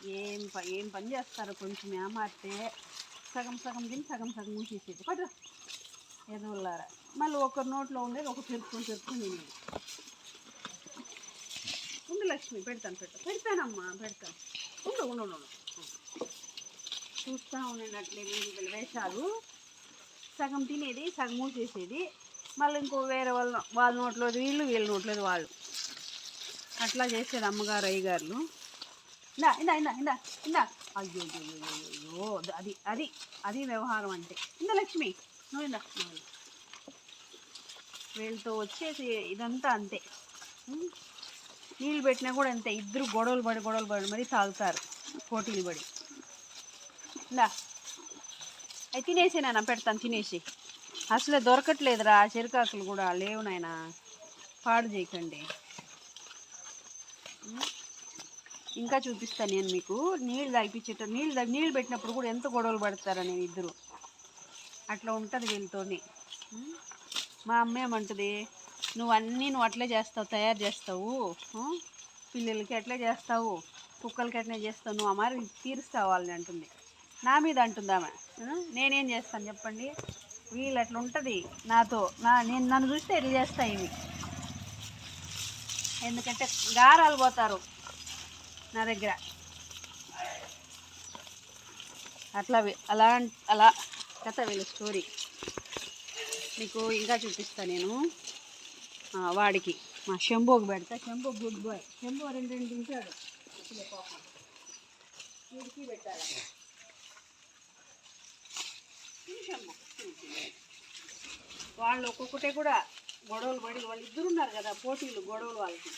ఏం ప ఏం పని చేస్తారు? కొంచెం ఏమారితే సగం సగం తిని సగం సగం మూసేసేది పట్టు ఎదువులారా మళ్ళీ ఒకరి నోట్లో ఉండేది ఒక పెరుపుకొని పెరుపుకొని తినేది. ఉండు లక్ష్మి పెడతాను పెట్ట పెడతానమ్మా పెడతాను. ఉండు ఉండు ఉండు చూస్తూ ఉండండి వీళ్ళ వేషాలు. సగం తినేది సగం మూసేసేది. మళ్ళీ ఇంకో వేరే వాళ్ళ వాళ్ళ నోట్లోది వీళ్ళు వీళ్ళ నోట్లోది వాళ్ళు. అట్లా చేసేది అమ్మగారు అయ్యగారులు. ఇందా ఇందా ఇందా ఇందా ఇందా. అయ్యో అయ్యో, అది అది అది వ్యవహారం అంటే. ఇందా లక్ష్మి. నువ్వు ఇందా నువ్వు వీళ్ళతో వచ్చేసి ఇదంతా అంతే. నీళ్ళు పెట్టినా కూడా అంతే. ఇద్దరు గొడవలు పడి గొడవలు పడి మరి తాగుతారు. పోటీలు పడి. ఇందా. అవి తినేసి నాన్న పెడతాను తినేసి. అసలే దొరకట్లేదురా. చెరుకాకులు కూడా లేవు నాయనా. పాడు చేయకండి. ఇంకా చూపిస్తాను నేను మీకు. నీళ్ళు తాగిపించేట నీళ్ళు తాగి నీళ్ళు పెట్టినప్పుడు కూడా ఎంత గొడవలు పడతారని ఇద్దరు. అట్లా ఉంటుంది వీళ్ళతోని. మా అమ్మ ఏమంటుంది నువ్వు అన్నీ నువ్వు అట్లే చేస్తావు తయారు చేస్తావు. పిల్లలకి అట్లే చేస్తావు కుక్కలకి అట్లే చేస్తావు నువ్వు అమ్మారి తీరుస్తావు వాళ్ళని అంటుంది. నా మీద అంటుంది ఆమె. నేనేం చేస్తాను చెప్పండి? వీళ్ళు అట్లా ఉంటుంది నాతో. నా నేను నన్ను చూస్తే ఎట్లా చేస్తా ఇవి. ఎందుకంటే గారాలు పోతారు. నా దగ్గర. అట్లా అలా అలా కథ వీళ్ళ స్టోరీ. మీకు ఇంకా చూపిస్తా నేను. వాడికి. మా శంభోకి పెడతా. Shambho good bye. శంభో రెండు రెండు తింటాడు పాపం వీడికి పెట్టాలి? శంభో, వాళ్ళు ఒక్కొక్కటే కూడా గొడవలు పడి వాళ్ళు ఇద్దరు ఉన్నారు కదా పోటీలు గొడవలు వాళ్ళకి.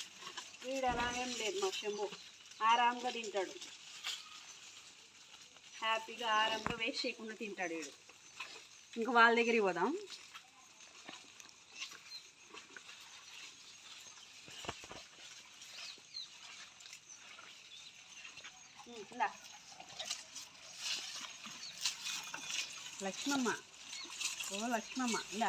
వీడు అలా ఏం లేదు మా శంభు ఆరాంగా తింటాడు. హ్యాపీగా ఆరాంగా వేస్ట్ చేయకుండా తింటాడు వీడు. ఇంకా వాళ్ళ దగ్గరికి పోదాం. లక్ష్మమ్మ. ఓ లక్ష్మమ్మ ఇలా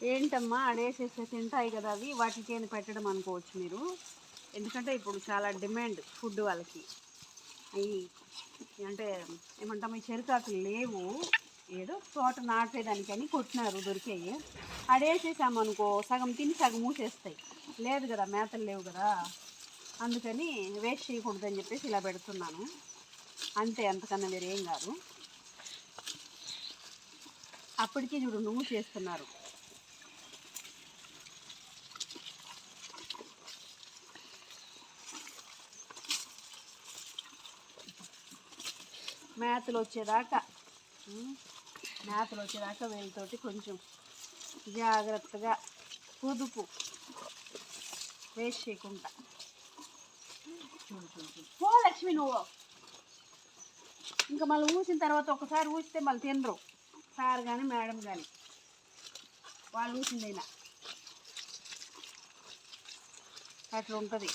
ఏంటమ్మా అడేసేస్తే తింటాయి కదా అవి. వాటికి ఏం పెట్టడం అనుకోవచ్చు మీరు. ఎందుకంటే ఇప్పుడు చాలా డిమాండ్ ఫుడ్ వాళ్ళకి. అవి అంటే ఏమంటాం ఈ చెరుకాకులు లేవు. ఏదో తోట నాటేదానికని కొట్టినారు దొరికాయి. అడేసేసామనుకో సగం తిని సగం మూసేస్తాయి. లేదు కదా మేతలు లేవు కదా. అందుకని వేస్ట్ చేయకూడదని చెప్పేసి ఇలా పెడుతున్నాను. అంతే అంతకన్నా మీరు ఏం కాదు. అప్పటికీ చూడు నువ్వు చేస్తున్నారు మేతలు వచ్చేదాకా మేతలు వచ్చేదాకా వీళ్ళతోటి కొంచెం జాగ్రత్తగా పొదుపు వేస్ట్ చేయకుండా. పో లక్ష్మి నువ్వు. ఇంకా మళ్ళీ ఊసిన తర్వాత ఒకసారి ఊసితే మళ్ళీ తినరు. సార్ కానీ మేడం కానీ వాళ్ళు ఊసిందైనా అట్లా ఉంటుంది